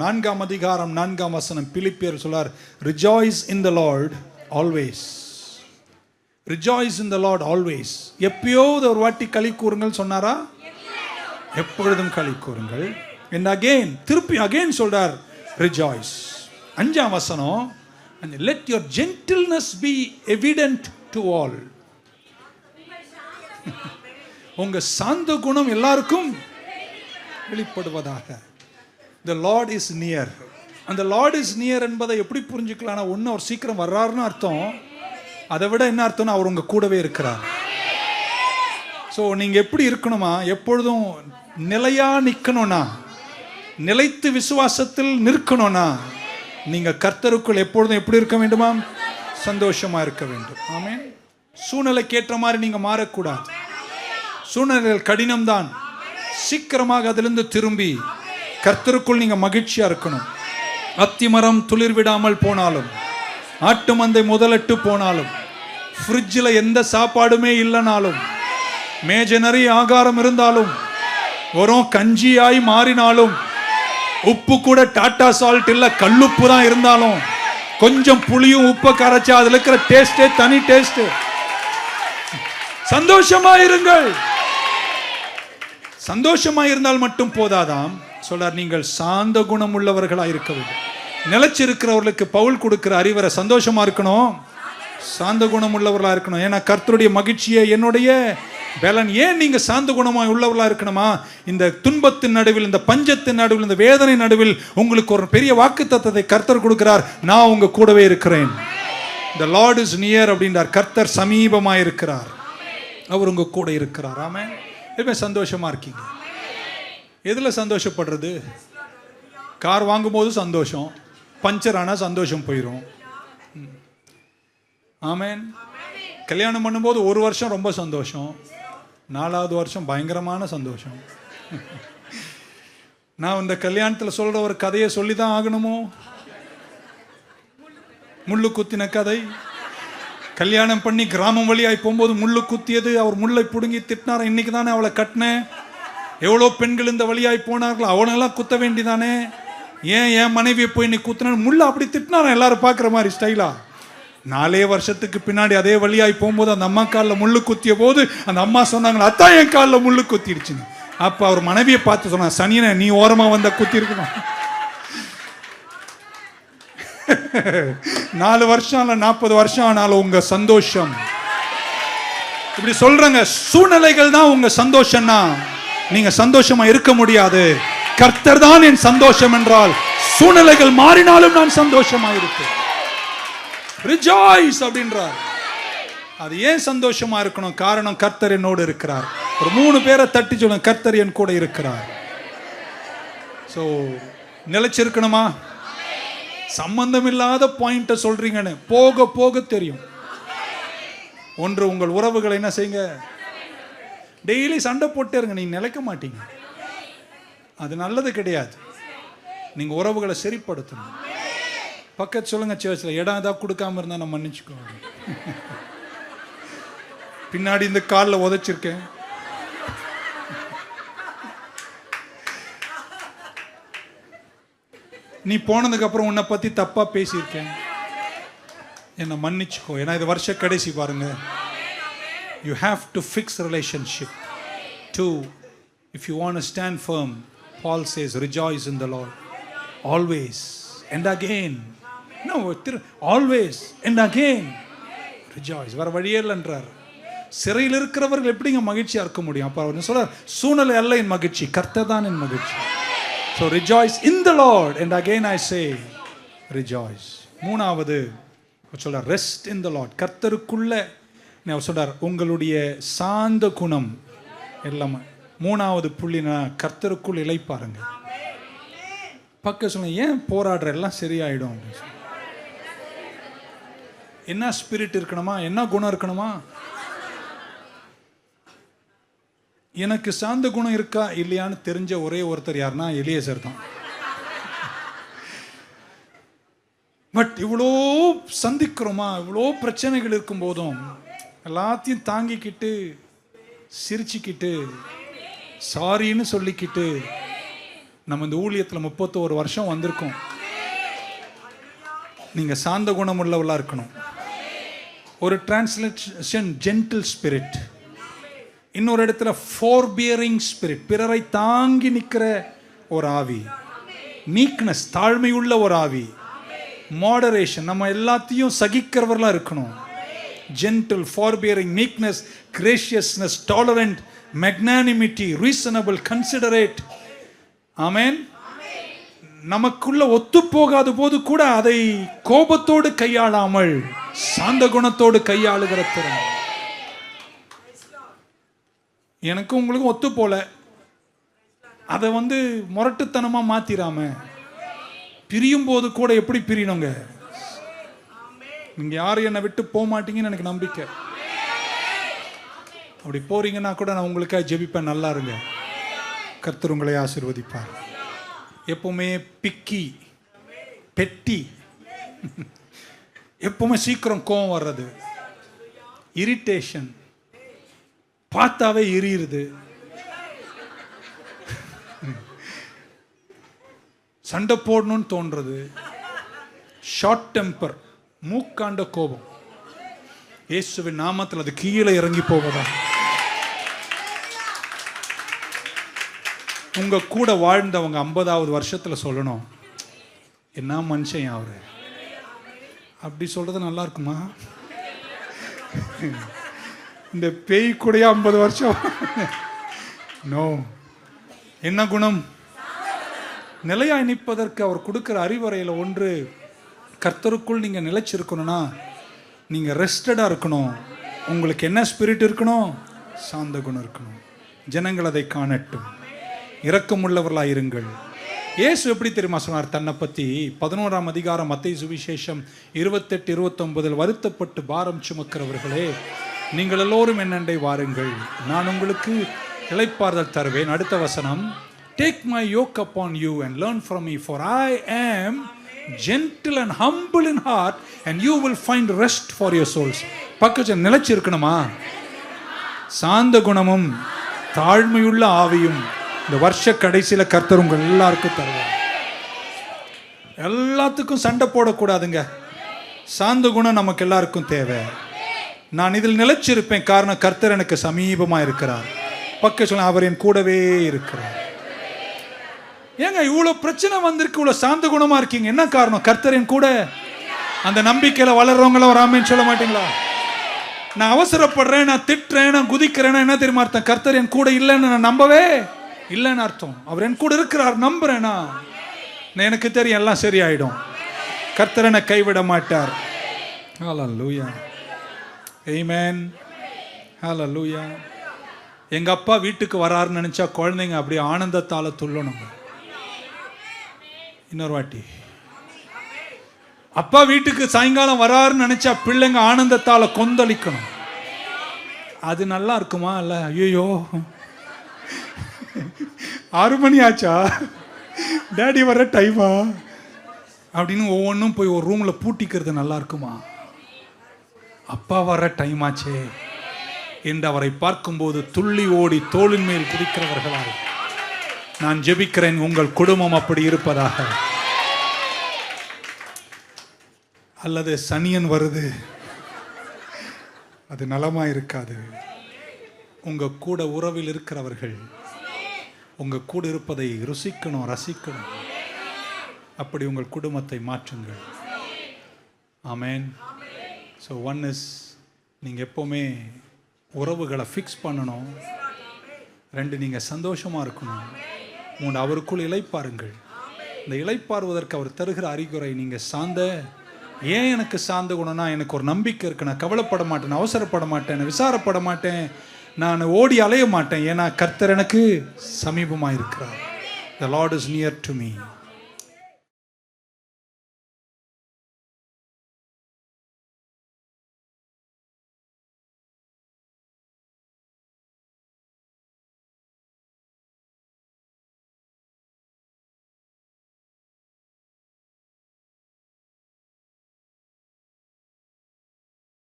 நான்காம் அதிகாரம் நான்காம் வசனம். பிலிப்பியர் சொல்லார் rejoice in the Lord always rejoice in the Lord always எப்பயாவது ஒரு வாட்டி களி கூறுங்கள் சொன்னாரா? எப்பொழுதும் களி கூறுங்கள். என் அகெயின் திருப்பி அகெயின் சொல்றார் ரிஜாய்ஸ் அஞ்சாம் வசனம் let your gentleness be evident to all உங்க சாந்த குணம் எல்லாருக்கும் வெளிப்படுவதாக. த லார்ட் இஸ் நியர் அந்த லார்ட் இஸ் நியர் என்பதை எப்படி புரிஞ்சுக்கலாம்னா ஒன்று அவர் சீக்கிரம் வர்றாருன்னு அர்த்தம். அதை விட என்ன அர்த்தம்னா அவர் உங்கள் கூடவே இருக்கிறார். ஸோ நீங்கள் எப்படி இருக்கணுமா? எப்பொழுதும் நிலையா நிற்கணும்னா நிலைத்து விசுவாசத்தில் நிற்கணும்னா நீங்கள் கர்த்தருக்குள் எப்பொழுதும் எப்படி இருக்க வேண்டுமா? சந்தோஷமாக இருக்க வேண்டும். ஆமே சூழ்நிலைக்கு ஏற்ற மாதிரி நீங்கள் மாறக்கூடாது. சூழ்நிலைகள் கடினம்தான். சீக்கிரமாக அதிலிருந்து திரும்பி கர்த்தருக்குள் நீங்கள் மகிழ்ச்சியா இருக்கணும். அத்திமரம் துளிர் விடாமல் போனாலும் ஆட்டு மந்தை முதலட்டு போனாலும் ஃப்ரிட்ஜில் எந்த சாப்பாடுமே இல்லைனாலும் மேஜ நிறைய ஆகாரம் இருந்தாலும் வரும் கஞ்சியாய் மாறினாலும் உப்பு கூட டாட்டா சால்ட் இல்லை கல்லுப்பு தான் இருந்தாலும் கொஞ்சம் புளியும் உப்பை கரைச்சா அதில் இருக்கிற டேஸ்டே தனி டேஸ்ட் சந்தோஷமா இருங்கள். சந்தோஷமா இருந்தால் மட்டும் போதாதாம். சொல்றார் நீங்கள் சாந்த குணம் உள்ளவர்களாக இருக்க வேண்டும். நிலைச்சிருக்கிறவர்களுக்கு பவுல் கொடுக்கிற அறிவரை சந்தோஷமா இருக்கணும்? சாந்த குணம் உள்ளவர்களாக இருக்கணும். ஏன்னா கர்த்தருடைய மகிழ்ச்சியை என்னுடைய பலன். ஏன் நீங்க சாந்த குணமா உள்ளவர்களா இருக்கணுமா? இந்த துன்பத்தின் நடுவில் இந்த பஞ்சத்தின் நடுவில் இந்த வேதனை நடுவில் உங்களுக்கு ஒரு பெரிய வாக்கு தத்தத்தை கர்த்தர் கொடுக்கிறார். நான் உங்க கூடவே இருக்கிறேன். த லார்ட் இஸ் நியர் அப்படின்றார். கர்த்தர் சமீபமா இருக்கிறார். அவர் உங்க கூட இருக்கிறார். ஆமே எப்பவுமே சந்தோஷமா இருக்கீங்க. எதில் சந்தோஷப்படுறது? கார் வாங்கும்போது சந்தோஷம் பஞ்சர் ஆனால் சந்தோஷம் போயிடும் ஆமேன். கல்யாணம் பண்ணும்போது ஒரு வருஷம் ரொம்ப சந்தோஷம் நாலாவது வருஷம் பயங்கரமான சந்தோஷம். நான் இந்த கல்யாணத்தில் சொல்கிற ஒரு கதையை சொல்லி தான் ஆகணுமோ? முள்ளு குத்தின கதை. கல்யாணம் பண்ணி கிராமம் வழியாய் போகும்போது முள்ளு குத்தியது அவர் முள்ளை பிடுங்கி திட்டினார் இன்னைக்கு தானே அவளை கட்டினேன் எவ்வளோ பெண்கள் இந்த வழியாய் போனார்களோ அவனெல்லாம் குத்த வேண்டிதானே? ஏன் என் மனைவியை போய் நீ குத்தின? முள்ள அப்படி திட்டினாரன் எல்லாரும் பார்க்குற மாதிரி ஸ்டைலா? நாலே வருஷத்துக்கு பின்னாடி அதே வழியாய் போகும்போது அந்த அம்மா காலில் முள்ளு குத்திய போது அந்த அம்மா சொன்னாங்களா அத்தான் என் காலில் முள்ளு குத்திடுச்சுன்னு. அப்போ அவர் மனைவியை பார்த்து சொன்னான் சனியனை நீ ஓரமாக வந்த குத்தி இருக்கணும் நாலு வருஷம் இல்லை நாற்பது வருஷம் ஆனாலும் உங்கள் சந்தோஷம். இப்படி சொல்றாங்க சூழ்நிலைகள் தான் உங்க சந்தோஷம்னா. நீங்க சந்தோஷமா இருக்க முடியாது. கர்த்தர் தான் என் சந்தோஷம் என்றால் சூழ்நிலைகள் மாறினாலும் நான் சந்தோஷமா இருப்பேன். ரிஜாய்ஸ் அப்படின்றார். அது ஏன் சந்தோஷமா இருக்கணும்? காரணம் கர்த்தர் என்னோடு இருக்கிறார். ஒரு மூணு பேரை தட்டி சொல்லுங்க கர்த்தர் என் கூட இருக்கிறார். ஸோ நிலைச்சிருக்கணுமா? சம்பந்தம் இல்லாத பாயிண்ட்டை சொல்றீங்கன்னு போக போக தெரியும். ஒன்று உங்கள் உறவுகளை என்ன செய்யுங்க? டெய்லி சண்டை போட்டே இருங்க நீங்கள் நிலைக்க மாட்டீங்க. அது நல்லது கிடையாது. நீங்க உறவுகளை சரிப்படுத்தணும். பக்கத்து சொல்லுங்க சேர்ச்சில் இடம் ஏதாவது கொடுக்காம இருந்தா நான் மன்னிச்சுக்கோ பின்னாடி இந்த காலில் உதச்சிருக்கேன். நீ போனதுக்கு அப்புறம் உன்னை பத்தி தப்பா பேசியிருக்கேன். என்னை மன்னிச்சுக்கோ. ஏன்னா இது வருஷ கடைசி பாருங்க. You have to fix relationship too if you want stand firm Paul says rejoice in the Lord always and again Thiru always and again rejoice வர வழியே இல்லைன்றார். சிறையில் இருக்கிறவர்கள் எப்படிங்க மகிழ்ச்சியாக இருக்க முடியும்? அப்போ அவர் சொல்றார்? சூழ்நிலை அல்ல என் மகிழ்ச்சி. கர்த்தர் தான் என் மகிழ்ச்சி. So rejoice in the Lord and again I say rejoice மூணாவது அவர் ரெஸ்ட் இன் த லார்ட் கர்த்தருக்குள்ள நான் சொல்கிறார் உங்களுடைய சாந்த குணம் எல்லாமே மூணாவது புள்ளினா கர்த்தருக்குள் இழைப்பாருங்க பக்க சொல்லுங்க ஏன் போராடுற எல்லாம் சரியாயிடும்? அப்படின்னு சொல்லி. என்ன ஸ்பிரிட் இருக்கணுமா? என்ன குணம் இருக்கணுமா? எனக்கு சாந்த குணம் இருக்கா இல்லையான்னு தெரிஞ்ச ஒரே ஒருத்தர் யாருன்னா எலியசர் தான். பட் இவ்வளோ சந்திக்கிறோமா? இவ்வளோ பிரச்சனைகள் இருக்கும் போதும் எல்லாத்தையும் தாங்கிக்கிட்டு சிரிச்சுக்கிட்டு சாரின்னு சொல்லிக்கிட்டு நம்ம இந்த ஊழியத்தில் முப்பத்தோரு வருஷம் வந்திருக்கோம். நீங்கள் சாந்த குணம் உள்ளவளாக இருக்கணும். ஒரு டிரான்ஸ்லேஷன் ஜென்டில் ஸ்பிரிட் இன்னொரு இடத்துல ஃபோர் பியரிங் ஸ்பிரிட் பிறரை தாங்கி நிற்கிற ஒரு ஆவி. மீக்னஸ் தாழ்மையுள்ள ஒரு ஆவி. மாடரேஷன் நம்ம எல்லாத்தையும் சகிக்கிறவர்களாக இருக்கணும். Gentle forbearing meekness graciousness tolerant magnanimity reasonable considerate amen நமக்குள்ள ஒத்து போகாத போது கூட அதை கோபத்தோடு கையாளாமல் சாந்த குணத்தோடு கையாளுகிற திறன். எனக்கும் உங்களுக்கும் ஒத்து போல அதை வந்து முரட்டுத்தனமா மாத்திராம பிரியும் போது கூட எப்படி பிரியணுங்க? நீங்க யாரும் என்னை விட்டு போக மாட்டீங்கன்னு எனக்கு நம்பிக்கை. அப்படி போறீங்கன்னா கூட நான் உங்களுக்காக ஜெபிப்பேன் நல்லா இருங்க. கர்த்தர் உங்களை ஆசிர்வதிப்பார். எப்பவுமே பிக்கி பெட்டி. எப்பவுமே சீக்கிரம் கோவம் வர்றது. இரிட்டேஷன் பார்த்தாவே எரியுது சண்டை போடணும்னு தோன்றது. ஷார்ட் டெம்பர் மூக்காண்ட கோபம். இயேசுவின் நாமத்தில் அது கீழே இறங்கி போவதா? உங்க கூட வாழ்ந்தவங்க ஐம்பதாவது வருஷத்துல சொல்லணும். என்ன மனுஷன் அவரு? அப்படி சொல்றது நல்லா இருக்குமா? இந்த பேய் கூடயே ஐம்பது வருஷம்? நோ என்ன குணம்? நிலையாய் நிற்பதற்கு அவர் கொடுக்கிற அறிவுரையில் ஒன்று கர்த்தருக்குள் நீங்கள் நிலைச்சிருக்கணும்னா நீங்கள் ரெஸ்டடாக இருக்கணும். உங்களுக்கு என்ன ஸ்பிரிட் இருக்கணும் சாந்த குணம் இருக்கணும். ஜனங்கள் அதை காணட்டும். இரக்கமுள்ளவர்களாக இருங்கள். இயேசு எப்படி தெரியுமா சொன்னார்? தன்னை பற்றி பதினோராம் அதிகாரம் மத்தை சுவிசேஷம் இருபத்தெட்டு இருபத்தொன்பதில் வருத்தப்பட்டு பாரம் சுமக்கிறவர்களே நீங்கள் எல்லோரும் என்னண்டை வாருங்கள். நான் உங்களுக்கு இழைப்பார்தல் தருவேன். அடுத்த வசனம் take my yoke upon you and learn from me for I am gentle and humble in heart and you will find rest for your souls பக்கச்ச நிலைச்சு இருக்கணுமா சாந்த குணமும் தாழ்மையுள்ள ஆவியும் இந்த வருஷ கடைசியில் கர்த்தர் உங்கள் எல்லாருக்கும் தருவார். எல்லாத்துக்கும் சண்டை போடக்கூடாதுங்க. சாந்த குணம் நமக்கு எல்லாருக்கும் தேவை. நான் இதில் நிலைச்சிருப்பேன் காரணம் கர்த்தர் எனக்கு சமீபமாக இருக்கிறார் பக்க சொல்ல அவர் என் கூடவே இருக்கிறார். ஏங்க இவ்வளோ பிரச்சனை வந்திருக்கு இவ்வளோ சாந்த குணமாக இருக்கீங்க. என்ன காரணம்? கர்த்தரின் கூட அந்த நம்பிக்கையில் வளர்றவங்கள வராமன்னு சொல்ல மாட்டீங்களா? நான் அவசரப்படுறேன் நான் திட்டுறேன் நான் குதிக்கிறேன்னா என்ன தெரியுமா அர்த்தம்? கர்த்தர் என் கூட இல்லைன்னு நான் நம்பவே இல்லைன்னு அர்த்தம். அவர் என் கூட இருக்கிறார் நம்புறேனா நான். எனக்கு தெரியும் எல்லாம் சரியாயிடும். கர்த்தர் என்னை கைவிட மாட்டார். ஹலோ லூயா எய்மேன் ஹலோ லூயா எங்கள் அப்பா வீட்டுக்கு வராருன்னு நினச்சா குழந்தைங்க அப்படியே ஆனந்தத்தால் துள்ளணுங்க. இன்னொரு வாட்டி. அப்பா வீட்டுக்கு சாயங்காலம் வராருன்னு நினைச்சா பிள்ளைங்க ஆனந்தத்தால கொந்தளிக்கணும். அது நல்லா இருக்குமா? இல்ல ஐயோ ஆறு மணி ஆச்சா? டேடி வர டைமா அப்படின்னு ஒவ்வொன்றும் போய் ஒரு ரூம்ல பூட்டிக்கிறது நல்லா இருக்குமா? அப்பா வர டைம் ஆச்சே. என்று அவரை பார்க்கும்போது துள்ளி ஓடி தோளின் மேல் குதிக்கிறவர்களால் நான் ஜெபிக்கிறேன் உங்கள் குடும்பம் அப்படி இருப்பதாக. அல்லது சனியன் வருது. அது நலமா இருக்காது. உங்க கூட உறவில் இருக்கிறவர்கள் உங்க கூட இருப்பதை ருசிக்கணும் ரசிக்கணும். அப்படி உங்கள் குடும்பத்தை மாற்றுங்கள். ஆமேன். ஸோ ஒன் இஸ் நீங்கள் எப்போவுமே உறவுகளை ஃபிக்ஸ் பண்ணணும். ரெண்டு நீங்கள் சந்தோஷமாக இருக்கணும். மூணு அவருக்குள் இழைப்பாருங்கள் இந்த இளைப்பாறுவதற்கு அவர் தருகிற அறிகுறை நீங்கள் சார்ந்த ஏன் எனக்கு சார்ந்த குணம்னா எனக்கு ஒரு நம்பிக்கை இருக்கு. நான் கவலைப்பட மாட்டேன் அவசரப்பட மாட்டேன் விசாரப்பட மாட்டேன். நான் ஓடி அலைய மாட்டேன். ஏன்னா கர்த்தர் எனக்கு சமீபமாக இருக்கிறார் the Lord is near to me